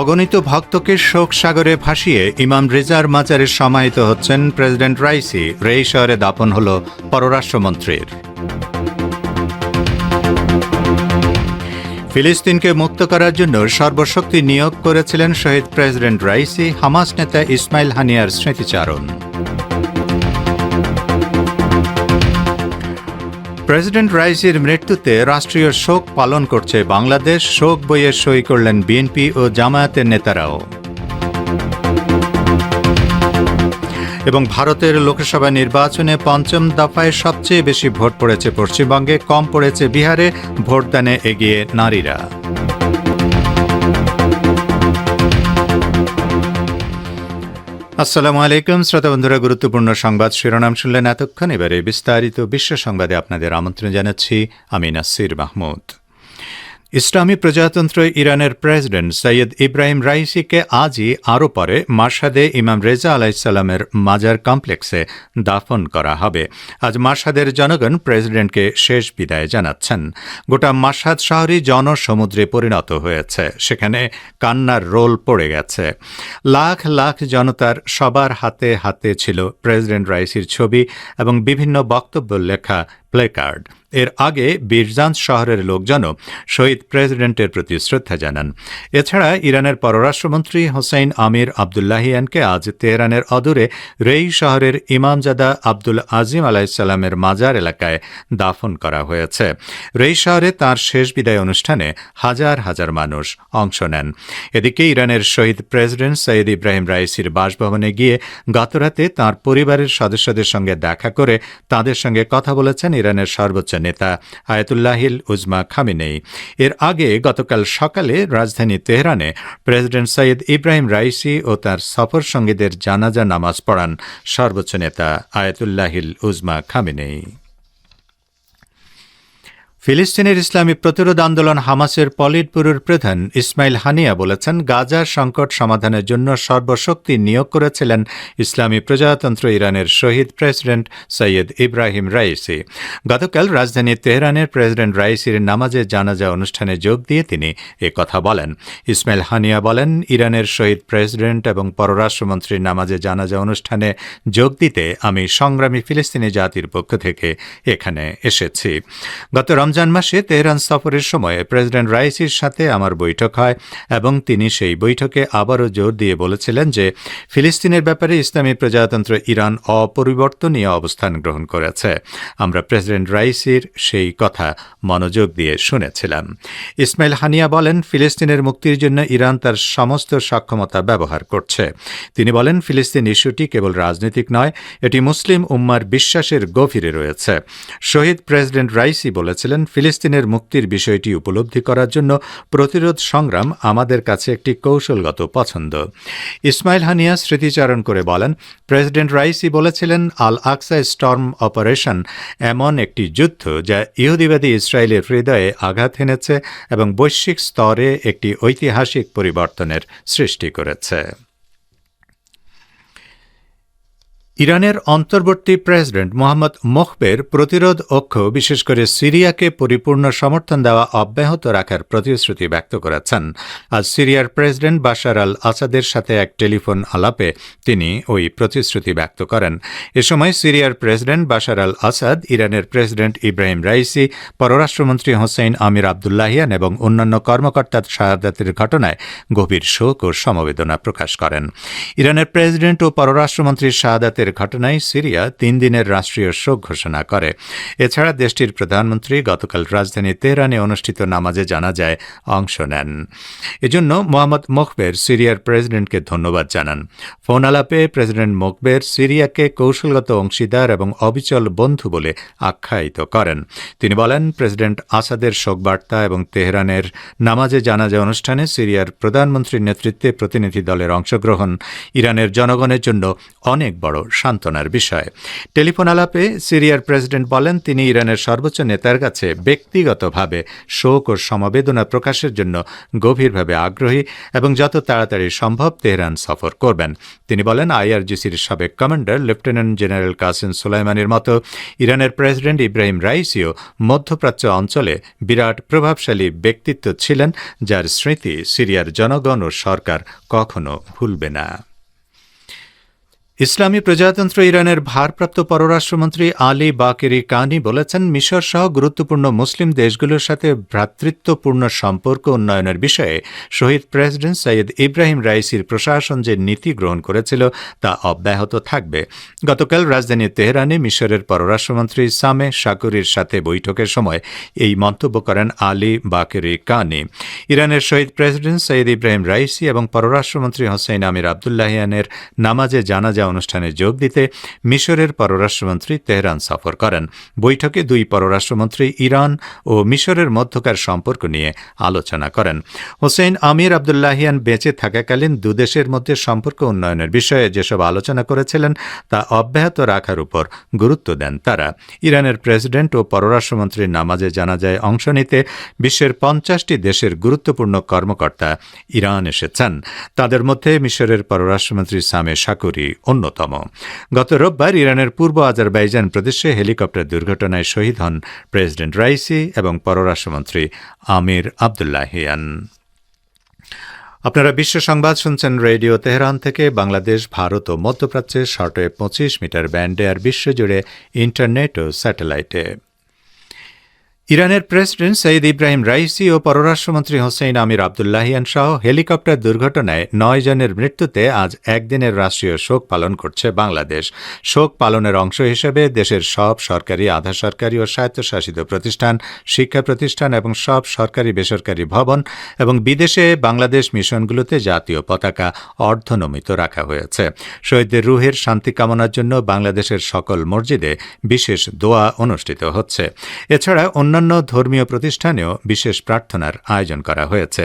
অগণিত ভক্তকে শোক সাগরে ভাসিয়ে ইমাম রেজার মাজারে সমাহিত হচ্ছেন প্রেসিডেন্ট রাইসি। রেই শহরে দাপন হল পররাষ্ট্রমন্ত্রীর। ফিলিস্তিনকে মুক্ত করার জন্য সর্বশক্তি নিয়োগ করেছিলেন শহীদ প্রেসিডেন্ট রাইসি, হামাস নেতা ইসমাইল হানিয়ার স্মৃতিচারণ। প্রেসিডেন্ট রাইসির মৃত্যুতে রাষ্ট্রীয় শোক পালন করছে বাংলাদেশ। শোক বইয়ে সই করলেন বিএনপি ও জামায়াতের নেতারাও। এবং ভারতের লোকসভা নির্বাচনে পঞ্চম দফায় সবচেয়ে বেশি ভোট পড়েছে পশ্চিমবঙ্গে, কম পড়েছে বিহারে। ভোটদানে এগিয়ে নারীরা। আসসালামু আলাইকুম, শ্রোতা বন্ধুরা, গুরুত্বপূর্ণ সংবাদ শিরোনাম শুনলেন এতক্ষণ এবারে বিস্তারিত বিশ্ব সংবাদে আপনাদের আমন্ত্রণ জানাচ্ছি আমি নাসির মাহমুদ। ইসলামী প্রজাতন্ত্র ইরানের প্রেসিডেন্ট সৈয়দ ইব্রাহিম রাইসিকে আজই আরও পরে মার্শাদে ইমাম রেজা আলাইসাল্লামের মাজার কমপ্লেক্সে দাফন করা হবে। আজ মার্শাদের জনগণ প্রেসিডেন্টকে শেষ বিদায় জানাচ্ছেন। গোটা মার্শাদ শহরই জনসমুদ্রে পরিণত হয়েছে। সেখানে কান্নার রোল পড়ে গেছে। লাখ লাখ জনতার সবার হাতে হাতে ছিল প্রেসিডেন্ট রাইসির ছবি এবং বিভিন্ন বক্তব্য লেখা প্লেকার্ড এর আগে বীরজান্স শহরের লোকজনও শহীদ প্রেসিডেন্টের প্রতি শ্রদ্ধা জানান। এছাড়া ইরানের পররাষ্ট্রমন্ত্রী হোসেইন আমির আবদুল্লাহিয়ানকে আজ তেহরানের অদূরে রেই শহরের ইমামজাদা আব্দুল আজিম আলাইসাল্লামের মাজার এলাকায় দাফন করা হয়েছে। রেই শহরে তার শেষ বিদায় অনুষ্ঠানে হাজার হাজার মানুষ অংশ নেন। এদিকে ইরানের শহীদ প্রেসিডেন্ট সৈয়দ ইব্রাহিম রাইসির বাসভবনে গিয়ে গতরাতে তার পরিবারের সদস্যদের সঙ্গে দেখা করে তাদের সঙ্গে কথা বলেছেন ইরানের সর্বোচ্চ নেতা আয়াতুল্লাহিল উজমা খামিনেই এর আগে গতকাল সকালে রাজধানী তেহরানে প্রেসিডেন্ট সৈয়দ ইব্রাহিম রাইসি ও তার সফর সঙ্গীদের জানাজা নামাজ পড়ান সর্বোচ্চ নেতা আয়াতুল্লাহিল উজমা খামিনেই ফিলিস্তিনের ইসলামী প্রতিরোধ আন্দোলন হামাসের পলিট ব্যুরোর প্রধান ইসমাইল হানিয়া বলেছেন, গাজার সংকট সমাধানের জন্য সর্বশক্তি নিয়োগ করেছিলেন ইসলামী প্রজাতন্ত্র ইরানের শহীদ প্রেসিডেন্ট সৈয়দ ইব্রাহিম রাইসি। গতকাল রাজধানী তেহরানের প্রেসিডেন্ট রাইসির নামাজে জানাজা অনুষ্ঠানে যোগ দিয়ে তিনি কথা বলেন। ইসমাইল হানিয়া বলেন, ইরানের শহীদ প্রেসিডেন্ট এবং পররাষ্ট্রমন্ত্রীর নামাজে জানাজা অনুষ্ঠানে যোগ দিতে আমি সংগ্রামী ফিলিস্তিনি জাতির পক্ষ থেকে এখানে এসেছি। গত মাসে তেহরান সফরের সময় প্রেসিডেন্ট রাইসির সাথে আমার বৈঠক হয় এবং তিনি সেই বৈঠকে আবারও জোর দিয়ে বলেছিলেন যে ফিলিস্তিনের ব্যাপারে ইসলামী প্রজাতন্ত্র ইরান অপরিবর্তনীয় অবস্থান গ্রহণ করেছে। আমরা প্রেসিডেন্ট রাইসির সেই কথা মনোযোগ দিয়ে শুনেছিলাম। ইসমাইল হানিয়া বলেন, ফিলিস্তিনের মুক্তির জন্য ইরান তার সমস্ত সক্ষমতা ব্যবহার করছে। তিনি বলেন, ফিলিস্তিন ইস্যুটি কেবল রাজনৈতিক নয়, এটি মুসলিম উম্মার বিশ্বাসের গভীরে রয়েছে। শহীদ প্রেসিডেন্ট রাইসি বলেছিলেন ফিলিস্তিনের মুক্তির বিষয়টি উপলব্ধি করার জন্য প্রতিরোধ সংগ্রাম আমাদের কাছে একটি কৌশলগত পছন্দ। ইসমাইল হানিয়া স্মৃতিচারণ করে বলেন, প্রেসিডেন্ট রাইসি বলেছিলেন, আল আকসা স্টর্ম অপারেশন এমন একটি যুদ্ধ যা ইহুদিবাদী ইসরায়েলের হৃদয়ে আঘাত এনেছে এবং বৈশ্বিক স্তরে একটি ঐতিহাসিক পরিবর্তনের সৃষ্টি করেছে। ইরানের অন্তর্বর্তী প্রেসিডেন্ট মোহাম্মদ মোখবের প্রতিরোধ অক্ষ, বিশেষ করে সিরিয়াকে পরিপূর্ণ সমর্থন দেওয়া অব্যাহত রাখার প্রতিশ্রুতি ব্যক্ত করেছেন। আজ সিরিয়ার প্রেসিডেন্ট বাশার আল আসাদের সাথে এক টেলিফোন আলাপে তিনি ওই প্রতিশ্রুতি ব্যক্ত করেন। এ সময় সিরিয়ার প্রেসিডেন্ট বাশার আল আসাদ ইরানের প্রেসিডেন্ট ইব্রাহিম রাইসি, পররাষ্ট্রমন্ত্রী হোসেইন আমির আবদুল্লাহিয়ান এবং অন্যান্য কর্মকর্তার শাহাদাতের ঘটনায় গভীর শোক ও সমবেদনা প্রকাশ করেন। ইরানের প্রেসিডেন্ট ও পররাষ্ট্রমন্ত্রীর শাহাদাতের রক্তপাতের ঘটনায় সিরিয়া তিন দিনের রাষ্ট্রীয় শোক ঘোষণা করে। এছাড়া দেশটির প্রধানমন্ত্রী গতকাল রাজধানী তেহরানে অনুষ্ঠিত নামাজে জানা যায়, অংশ নেন। এজন্য মোহাম্মদ মোখবের সিরিয়ার প্রেসিডেন্টকে ধন্যবাদ জানান। ফোন আলাপে প্রেসিডেন্ট মোকবের সিরিয়াকে কৌশলগত অংশীদার এবং অবিচল বন্ধু বলে আখ্যায়িত করেন। তিনি বলেন, প্রেসিডেন্ট আসাদের শোকবার্তা এবং তেহরানের নামাজে জানাজা অনুষ্ঠানে সিরিয়ার প্রধানমন্ত্রীর নেতৃত্বে প্রতিনিধি দলের অংশগ্রহণ। ইরানের জনগণের জন্য অনেক বড় সান্ত্বনার বিষয়। টেলিফোন আলাপে সিরিয়ার প্রেসিডেন্ট বলেন, তিনি ইরানের সর্বোচ্চ নেতার কাছে ব্যক্তিগতভাবে শোক ও সমবেদনা প্রকাশের জন্য গভীরভাবে আগ্রহী এবং যত তাড়াতাড়ি সম্ভব তেহরান সফর করবেন। তিনি বলেন, আইআরজিসির সাবেক কমান্ডার, লেফটেন্যান্ট জেনারেল কাসিম সুলাইমানির মতো ইরানের প্রেসিডেন্ট ইব্রাহিম রাইসিও মধ্যপ্রাচ্য অঞ্চলে বিরাট প্রভাবশালী ব্যক্তিত্ব ছিলেন, যার স্মৃতি সিরিয়ার জনগণ ও সরকার কখনো ভুলবে না। ইসলামী প্রজাতন্ত্র ইরানের ভারপ্রাপ্ত পররাষ্ট্রমন্ত্রী আলী বাকেরি কানি বলেছেন, মিশর সহ গুরুত্বপূর্ণ মুসলিম দেশগুলোর সাথে ভ্রাতৃত্বপূর্ণ সম্পর্ক উন্নয়নের বিষয়ে শহীদ প্রেসিডেন্ট সৈয়দ ইব্রাহিম রাইসির প্রশাসন যে নীতি গ্রহণ করেছিল তা অব্যাহত থাকবে। গতকাল রাজধানী তেহরানে মিশরের পররাষ্ট্রমন্ত্রী সামে শাকুরির সাথে বৈঠকের সময় এই মন্তব্য করেন আলী বাকেরি কানি। ইরানের শহীদ প্রেসিডেন্ট সৈয়দ ইব্রাহিম রাইসি এবং পররাষ্ট্রমন্ত্রী হোসেন আমির আবদুল্লাহিয়ানের নামাজে জানাজা অনুষ্ঠানে যোগ দিতে মিশরের পররাষ্ট্রমন্ত্রী তেহরান সফর করেন। বৈঠকে দুই পররাষ্ট্রমন্ত্রী ইরান ও মিশরের মধ্যকার সম্পর্ক নিয়ে আলোচনা করেন। হোসেন আমির আবদুল্লাহিয়ান বেঁচে থাকাকালীন দুদেশের মধ্যে সম্পর্ক উন্নয়নের বিষয়ে যেসব আলোচনা করেছিলেন, তা অব্যাহত রাখার উপর গুরুত্ব দেন তারা। ইরানের প্রেসিডেন্ট ও পররাষ্ট্রমন্ত্রীর নামাজে জানাজায় অংশ নিতে বিশ্বের পঞ্চাশটি দেশের গুরুত্বপূর্ণ কর্মকর্তা ইরান এসেছেন। তাদের মধ্যে মিশরের পররাষ্ট্রমন্ত্রী সামে শাকুরি অন্যতম। গত রোববার ইরানের পূর্ব আজারবাইজান প্রদেশে হেলিকপ্টার দুর্ঘটনায় শহীদ হন প্রেসিডেন্ট রাইসি এবং পররাষ্ট্রমন্ত্রী আমির আবদুল্লাহিয়ান আপনারা বিশ্ব সংবাদ শুনছেন রেডিও তেহরান থেকে। বাংলাদেশ, ভারত ও মধ্যপ্রাচ্যের শর্টওয়ে পঁচিশ মিটার ব্যান্ডে আর বিশ্বজুড়ে ইন্টারনেট ও স্যাটেলাইটে। ইরানের প্রেসিডেন্ট সঈদ ইব্রাহিম রাইসি ও পররাষ্ট্রমন্ত্রী হোসেন আমির আবদুল্লাহিয়ান সহ হেলিকপ্টার দুর্ঘটনায় নয় জনের মৃত্যুতে আজ একদিনের রাষ্ট্রীয় শোক পালন করছে বাংলাদেশ। শোক পালনের অংশ হিসেবে দেশের সব সরকারি, আধা সরকারি ও স্বায়ত্তশাসিত প্রতিষ্ঠান, শিক্ষা প্রতিষ্ঠান এবং সব সরকারি বেসরকারি ভবন এবং বিদেশে বাংলাদেশ মিশনগুলোতে জাতীয় পতাকা অর্ধনমিত রাখা হয়েছে। শহীদদের রুহের শান্তি কামনার জন্য বাংলাদেশের সকল মসজিদে বিশেষ দোয়া অনুষ্ঠিত হচ্ছে। এছাড়া অন্যান্য ধর্মীয় প্রতিষ্ঠানেও বিশেষ প্রার্থনার আয়োজন করা হয়েছে।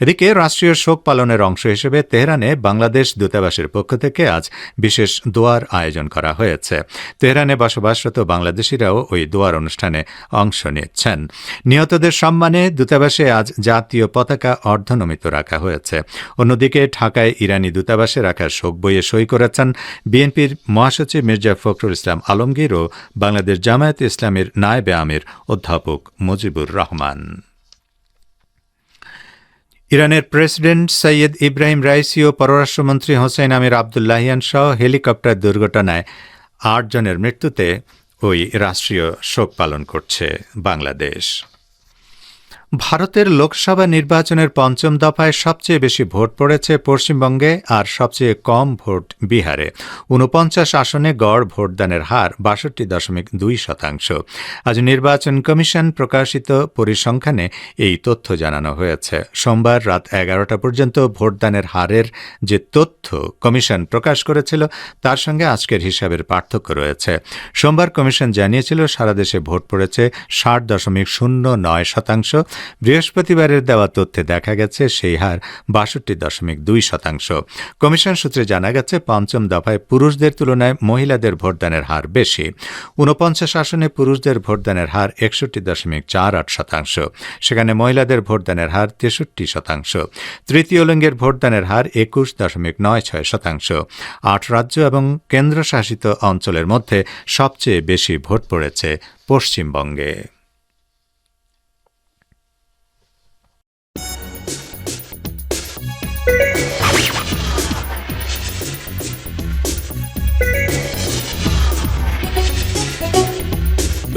এদিকে রাষ্ট্রীয় শোক পালনের অংশ হিসেবে তেহরানে বাংলাদেশ দূতাবাসের পক্ষ থেকে আজ বিশেষ দোয়ার আয়োজন করা হয়েছে। তেহরানে বসবাসরত বাংলাদেশিরাও ওই দোয়ার অনুষ্ঠানে অংশ নিচ্ছেন। নিহতদের সম্মানে দূতাবাসে আজ জাতীয় পতাকা অর্ধনমিত রাখা হয়েছে। অন্যদিকে ঢাকায় ইরানি দূতাবাসে রাখা শোক বইয়ে সই করেছেন বিএনপির মহাসচিব মির্জা ফখরুল ইসলাম আলমগীর ও বাংলাদেশ জামায়াত ইসলামের নায়েবে আমির অধ্যাপক মুজিবুর রহমান ইরানের প্রেসিডেন্ট সৈয়দ ইব্রাহিম রাইসি ও পররাষ্ট্রমন্ত্রী হোসেন আমির আবদুল্লাহিয়ান সহ হেলিকপ্টার দুর্ঘটনায় আট জনের মৃত্যুতে ওই রাষ্ট্রীয় শোক পালন করছে বাংলাদেশ। ভারতের লোকসভা নির্বাচনের পঞ্চম দফায় সবচেয়ে বেশি ভোট পড়েছে পশ্চিমবঙ্গে আর সবচেয়ে কম ভোট বিহারে। উনপঞ্চাশ আসনে গড় ভোটদানের হার বাষট্টি দশমিক দুই শতাংশ। আজ নির্বাচন কমিশন প্রকাশিত পরিসংখ্যানে এই তথ্য জানানো হয়েছে। সোমবার রাত এগারোটা পর্যন্ত ভোটদানের হারের যে তথ্য কমিশন প্রকাশ করেছিল, তার সঙ্গে আজকের হিসাবের পার্থক্য রয়েছে। সোমবার কমিশন জানিয়েছিল, সারা দেশে ভোট পড়েছে ষাট দশমিক শূন্য নয় শতাংশ। বৃহস্পতিবারের দেওয়া তথ্যে দেখা গেছে সেই হার বাষট্টি দশমিক দুই শতাংশ। কমিশন সূত্রে জানা গেছে, পঞ্চম দফায় পুরুষদের তুলনায় মহিলাদের ভোটদানের হার বেশি। ঊনপঞ্চাশ আসনে পুরুষদের ভোটদানের হার একষট্টি দশমিক চার আট শতাংশ। সেখানে মহিলাদের ভোটদানের হার তেষট্টি শতাংশ। তৃতীয় লিঙ্গের ভোটদানের হার একুশ দশমিক নয় ছয় শতাংশ। আট রাজ্য এবং কেন্দ্রশাসিত অঞ্চলের মধ্যে সবচেয়ে বেশি ভোট পড়েছে পশ্চিমবঙ্গে।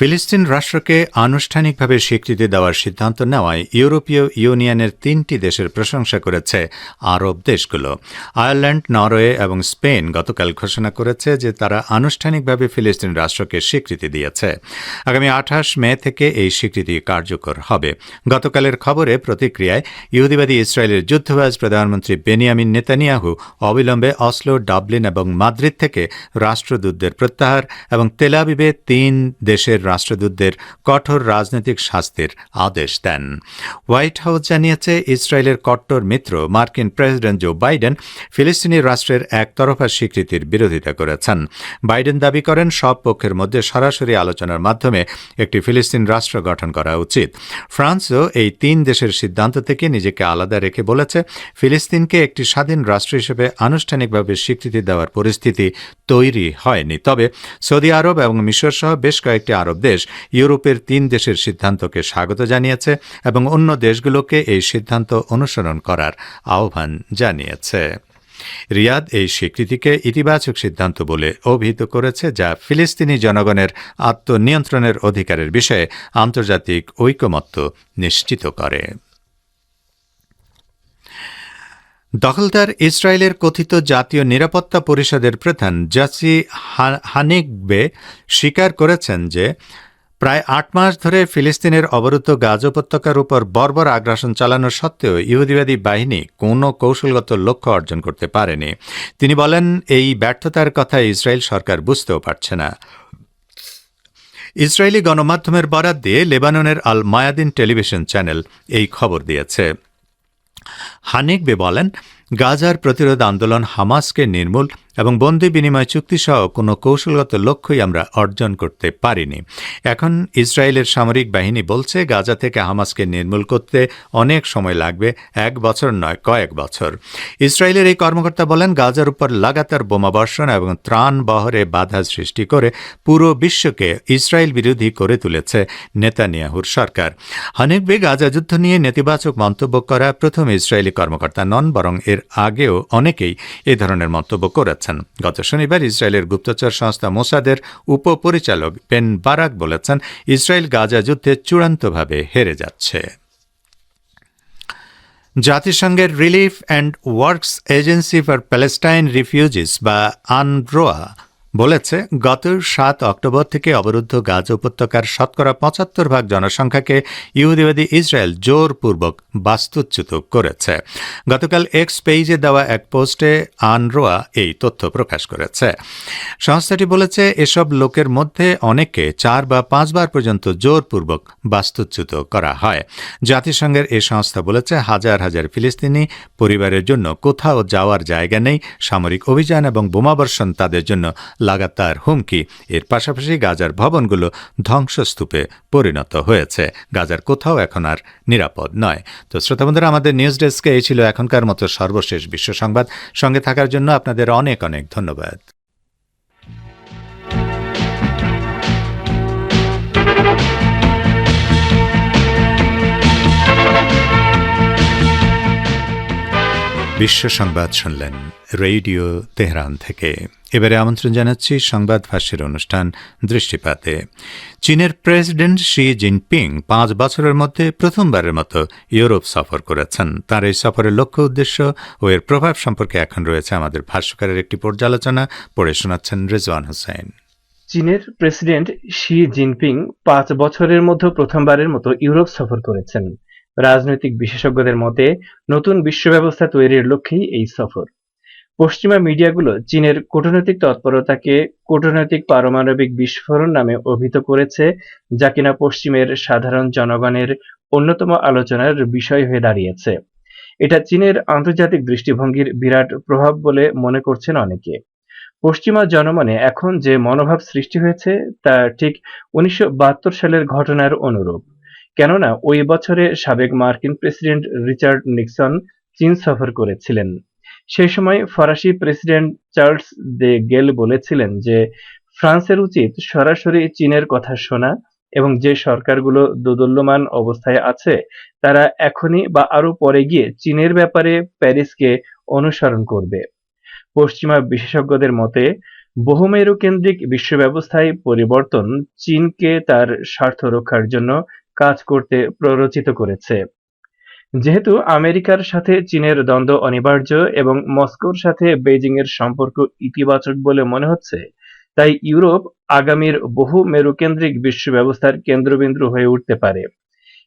ফিলিস্তিন রাষ্ট্রকে আনুষ্ঠানিকভাবে স্বীকৃতি দেওয়ার সিদ্ধান্ত নেওয়ায় ইউরোপীয় ইউনিয়নের তিনটি দেশের প্রশংসা করেছে আরব দেশগুলো। আয়ারল্যান্ড, নরওয়ে এবং স্পেন গতকাল ঘোষণা করেছে যে তারা আনুষ্ঠানিকভাবে ফিলিস্তিন রাষ্ট্রকে স্বীকৃতি দিয়েছে। আগামী আঠাশ মে থেকে এই স্বীকৃতি কার্যকর হবে। গতকালের খবরে প্রতিক্রিয়ায় ইহুদিবাদী ইসরায়েলের যুদ্ধবাজ প্রধানমন্ত্রী বেনিয়ামিন নেতানিয়াহু অবিলম্বে অসলো, ডাবলিন এবং মাদ্রিদ থেকে রাষ্ট্রদূতদের প্রত্যাহার এবং তেলাবিবে তিন দেশের রাষ্ট্রদূতদের কঠোর রাজনৈতিক শাস্তির আদেশ দেন। হোয়াইট হাউস জানিয়েছে, ইসরায়েলের কট্টর মিত্র মার্কিন প্রেসিডেন্ট জো বাইডেন ফিলিস্তিনি রাষ্ট্রের একতরফা স্বীকৃতির বিরোধিতা করেছেন। বাইডেন দাবি করেন, সব পক্ষের মধ্যে সরাসরি আলোচনার মাধ্যমে একটি ফিলিস্তিন রাষ্ট্র গঠন করা উচিত। ফ্রান্সও এই তিন দেশের সিদ্ধান্ত থেকে নিজেকে আলাদা রেখে বলেছে, ফিলিস্তিনকে একটি স্বাধীন রাষ্ট্র হিসেবে আনুষ্ঠানিকভাবে স্বীকৃতি দেওয়ার পরিস্থিতি তৈরি হয়নি। তবে সৌদি আরব এবং মিশর সহ বেশ কয়েকটি আরব দেশ ইউরোপের তিন দেশের সিদ্ধান্তকে স্বাগত জানিয়েছে এবং অন্য দেশগুলোকে এই সিদ্ধান্ত অনুসরণ করার আহ্বান জানিয়েছে। রিয়াদ এই স্বীকৃতিকে ইতিবাচক সিদ্ধান্ত বলে অভিহিত করেছে, যা ফিলিস্তিনি জনগণের আত্মনিয়ন্ত্রণের অধিকারের বিষয়ে আন্তর্জাতিক ঐকমত্য নিশ্চিত করে। দখলদার ইসরায়েলের কথিত জাতীয় নিরাপত্তা পরিষদের প্রধান জাসি হানিকবে স্বীকার করেছেন যে, প্রায় আট মাস ধরে ফিলিস্তিনের অবরুদ্ধ গাজ উপত্যকার উপর বর্বর আগ্রাসন চালানো সত্ত্বেও ইহুদিবাদী বাহিনী কোনো কৌশলগত লক্ষ্য অর্জন করতে পারেনি। তিনি বলেন, এই ব্যর্থতার কথা ইসরায়েল সরকার বুঝতেও পারছে না। ইসরায়েলি গণমাধ্যমের বরাত দিয়ে লেবাননের আল মায়াদিন টেলিভিশন চ্যানেল এই খবর দিয়েছে। হানিকবে বলেন গাজার প্রতিরোধ আন্দোলন হামাসকে নির্মূল এবং বন্দি বিনিময় চুক্তিসহ কোনো কৌশলগত লক্ষ্যই আমরা অর্জন করতে পারিনি। এখন ইসরায়েলের সামরিক বাহিনী বলছে, গাজা থেকে হামাসকে নির্মূল করতে অনেক সময় লাগবে, এক বছর নয়, কয়েক বছর। ইসরায়েলের এই কর্মকর্তা বলেন, গাজার উপর লাগাতার বোমাবর্ষণ এবং ত্রাণ বহরে বাধা সৃষ্টি করে পুরো বিশ্বকে ইসরায়েল বিরোধী করে তুলেছে নেতানিয়াহুর সরকার। হানিকবে গাজা যুদ্ধ নিয়ে নেতিবাচক মন্তব্য করা প্রথম ইসরায়েলি কর্মকর্তা নন, বরং এর আগেও অনেকেই এ ধরনের মন্তব্য করেছেন গত শনিবার ইসরায়েলের গুপ্তচর সংস্থা মোসাদের উপপরিচালক বেন বারাক বলেছেন, ইসরায়েল গাজা যুদ্ধে চূড়ান্তভাবে হেরে যাচ্ছে। জাতিসংঘের relief and works agency for Palestine refugees বা আনড্রোয়া বলেছে গত সাত অক্টোবর থেকে অবরুদ্ধ গাজ উপত্যকার শতকরা পঁচাত্তর ভাগ জনসংখ্যাকে ইহুদিবাদী ইসরায়েল জোরপূর্বক বাস্তুচ্যুত করেছে। গতকাল এক্স পেইজে দেওয়া এক পোস্টে আনরোয়া এই তথ্য প্রকাশ করেছে। সংস্থাটি বলেছে, এসব লোকের মধ্যে অনেককে চার বা পাঁচবার পর্যন্ত জোরপূর্বক বাস্তুচ্যুত করা হয়। জাতিসংঘের এই সংস্থা বলেছে, হাজার হাজার ফিলিস্তিনি পরিবারের জন্য কোথাও যাওয়ার জায়গা নেই, সামরিক অভিযান এবং বোমাবর্ষণ তাদের জন্য লাগাতার হুমকি। এর পাশাপাশি গাজার ভবনগুলো ধ্বংসস্তূপে পরিণত হয়েছে। গাজার কোথাও এখন আর নিরাপদ নয়। তো শ্রোতা বন্ধুরা, আমাদের নিউজ ডেস্কে এই ছিল এখনকার মতো সর্বশেষ বিশ্ব সংবাদ। সঙ্গে থাকার জন্য আপনাদের অনেক অনেক ধন্যবাদ। বিশ্ব সংবাদ শুনলেন রেডিও তেহরান থেকে। এবারে আমন্ত্রণ জানাচ্ছি সংবাদ ভাষ্যের অনুষ্ঠান দৃষ্টিপাতে। চীনের প্রেসিডেন্ট শি জিনপিং পাঁচ বছরের মধ্যে প্রথমবারের মতো ইউরোপ সফর করেছেন। তার এই সফরের লক্ষ্য উদ্দেশ্য ও এর প্রভাব সম্পর্কে এখন রয়েছে আমাদের ভাষ্যকারের একটি পর্যালোচনা। পড়ে শোনাচ্ছেন রেজওয়ান হোসেন। চীনের প্রেসিডেন্ট শি জিনপিং পাঁচ বছরের মধ্যে প্রথমবারের মতো ইউরোপ সফর করেছেন। রাজনৈতিক বিশেষজ্ঞদের মতে, নতুন বিশ্ব ব্যবস্থা তৈরির লক্ষ্যেই এই সফর। পশ্চিমা মিডিয়াগুলো চীনের কূটনৈতিক তৎপরতাকে কূটনৈতিক পারমাণবিক বিস্ফোরণ নামে অভিহিত করেছে, যা কিনা পশ্চিমের সাধারণ জনগণের অন্যতম আলোচনার বিষয় হয়ে দাঁড়িয়েছে। এটা চীনের আন্তর্জাতিক দৃষ্টিভঙ্গির বিরাট প্রভাব বলে মনে করছেন অনেকে। পশ্চিমা জনমনে এখন যে মনোভাব সৃষ্টি হয়েছে, তা ঠিক উনিশশো বাহাত্তর সালের ঘটনার অনুরূপ। কেননা ওই বছরে সাবেক মার্কিন প্রেসিডেন্ট রিচার্ড নিক্সন চীন সফর করেছিলেন। সেই সময় ফরাসি প্রেসিডেন্ট চার্লস দে গেল বলেছিলেন যে, ফ্রান্সের উচিত সরাসরি চীনের কথা শোনা এবং যে সরকারগুলো দোদুল্যমান অবস্থায় আছে, তারা এখনই বা আরও পরে গিয়ে চীনের ব্যাপারে প্যারিসকে অনুসরণ করবে। পশ্চিমা বিশেষজ্ঞদের মতে, বহুমেরু কেন্দ্রিক বিশ্ব ব্যবস্থায় পরিবর্তন চীনকে তার স্বার্থ রক্ষার জন্য কাজ করতে প্ররোচিত করেছে। যেহেতু আমেরিকার সাথে চীনের দ্বন্দ্ব অনিবার্য এবং মস্কোর সাথে বেইজিংয়ের সম্পর্ক ইতিবাচক বলে মনে হচ্ছে, তাই ইউরোপ আগামীর বহু মেরুকেন্দ্রিক বিশ্ব ব্যবস্থার কেন্দ্রবিন্দু হয়ে উঠতে পারে।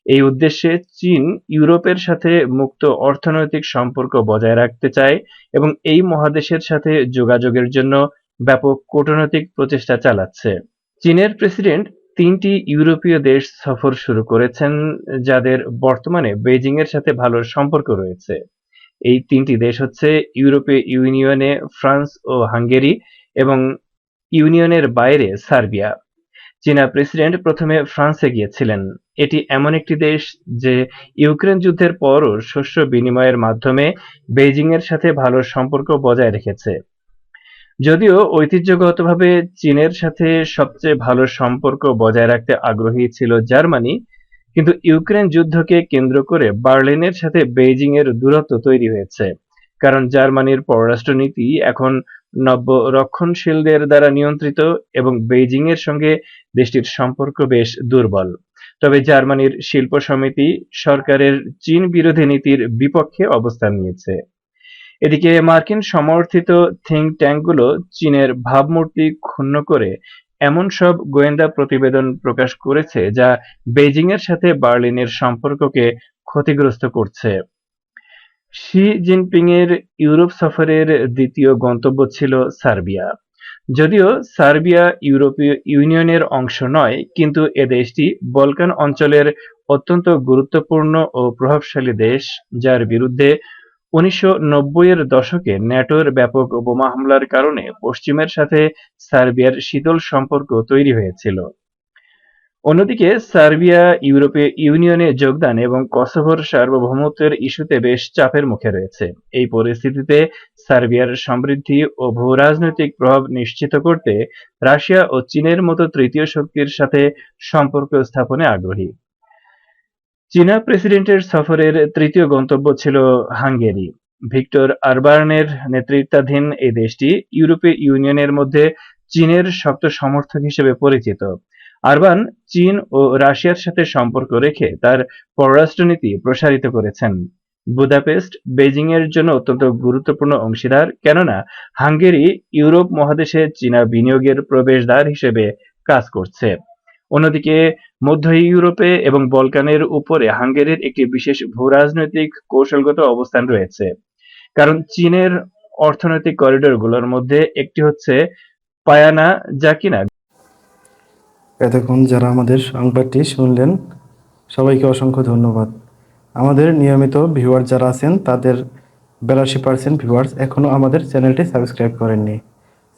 এই উদ্দেশ্যে চীন ইউরোপের সাথে মুক্ত অর্থনৈতিক সম্পর্ক বজায় রাখতে চায় এবং এই মহাদেশের সাথে যোগাযোগের জন্য ব্যাপক কূটনৈতিক প্রচেষ্টা চালাচ্ছে। চীনের প্রেসিডেন্ট তিনটি ইউরোপীয় দেশ সফর শুরু করেছেন, যাদের বর্তমানে বেইজিং এর সাথে ভালো সম্পর্ক রয়েছে। এই তিনটি দেশ হচ্ছে ইউরোপীয় ইউনিয়নে ফ্রান্স ও হাঙ্গেরি এবং ইউনিয়নের বাইরে সার্বিয়া। চীনা প্রেসিডেন্ট প্রথমে ফ্রান্সে গিয়েছিলেন। এটি এমন একটি দেশ যে ইউক্রেন যুদ্ধের পরও শস্য বিনিময়ের মাধ্যমে বেইজিং এর সাথে ভালো সম্পর্ক বজায় রেখেছে। যদিও ঐতিহ্যগতভাবে চীনের সাথে সবচেয়ে ভালো সম্পর্ক বজায় রাখতে আগ্রহী ছিল জার্মানি, কিন্তু ইউক্রেন যুদ্ধকে কেন্দ্র করে বার্লিনের সাথে বেইজিং এর দূরত্ব তৈরি হয়েছে, কারণ জার্মানির পররাষ্ট্রনীতি এখন নব্য রক্ষণশীলদের দ্বারা নিয়ন্ত্রিত এবং বেইজিং এর সঙ্গে দেশটির সম্পর্ক বেশ দুর্বল। তবে জার্মানির শিল্প সমিতি সরকারের চীন বিরোধী নীতির বিপক্ষে অবস্থান নিয়েছে। এদিকে মার্কিন সমর্থিত থিঙ্ক ট্যাঙ্কগুলো চীনের ভাবমূর্তি ক্ষুণ্ণ করে এমন সব গোয়েন্দা প্রতিবেদন প্রকাশ করেছে যা বেইজিং এর সাথে বার্লিনের সম্পর্ককে ক্ষতিগ্রস্ত করছে। শি জিনপিং এর ইউরোপ সফরের দ্বিতীয় গন্তব্য ছিল সার্বিয়া। যদিও সার্বিয়া ইউরোপীয় ইউনিয়নের অংশ নয়, কিন্তু এ দেশটি বলকান অঞ্চলের অত্যন্ত গুরুত্বপূর্ণ ও প্রভাবশালী দেশ, যার বিরুদ্ধে উনিশশো এর দশকে ন্যাটোর ব্যাপক বোমা হামলার কারণে পশ্চিমের সাথে সার্বিয়ার শীতল সম্পর্ক তৈরি হয়েছিল। অন্যদিকে, সার্বিয়া ইউরোপীয় ইউনিয়নে যোগদান এবং কসোভোর সার্বভৌমত্বের ইস্যুতে বেশ চাপের মুখে রয়েছে। এই পরিস্থিতিতে সার্বিয়ার সমৃদ্ধি ও ভূরাজনৈতিক প্রভাব নিশ্চিত করতে রাশিয়া ও চীনের মতো তৃতীয় শক্তির সাথে সম্পর্ক স্থাপনে আগ্রহী। চীনা প্রেসিডেন্টের সফরের তৃতীয় গন্তব্য ছিল হাঙ্গেরি। ভিক্টর আরবার্নের নেতৃত্বাধীন এই দেশটি ইউরোপীয় ইউনিয়নের মধ্যে চীনের শক্ত সমর্থক হিসেবে পরিচিত। আরবান চীন ও রাশিয়ার সাথে সম্পর্ক রেখে তার পররাষ্ট্রনীতি প্রসারিত করেছেন। বুদাপেস্ট বেজিং এর জন্য অত্যন্ত গুরুত্বপূর্ণ অংশীদার, কেননা হাঙ্গেরি ইউরোপ মহাদেশে চীনা বিনিয়োগের প্রবেশদ্বার হিসেবে কাজ করছে। অন্যদিকে মধ্য ইউরোপে এবং বলকানের উপরে হাঙ্গেরির একটি বিশেষ ভূরাজনৈতিক কৌশলগত অবস্থান রয়েছে। কারণ চীনের অর্থনৈতিক করিডোরগুলোর মধ্যে একটি হচ্ছে পায়ানা যা কিনা এতক্ষণ যারা আমাদের সংবাদটি শুনলেন, সবাইকে অসংখ্য ধন্যবাদ। আমাদের নিয়মিত ভিউয়ার যারা আছেন, তাদের বিরাশি পার্সেন্ট ভিউয়ার্স এখনও আমাদের চ্যানেলটি সাবস্ক্রাইব করেননি।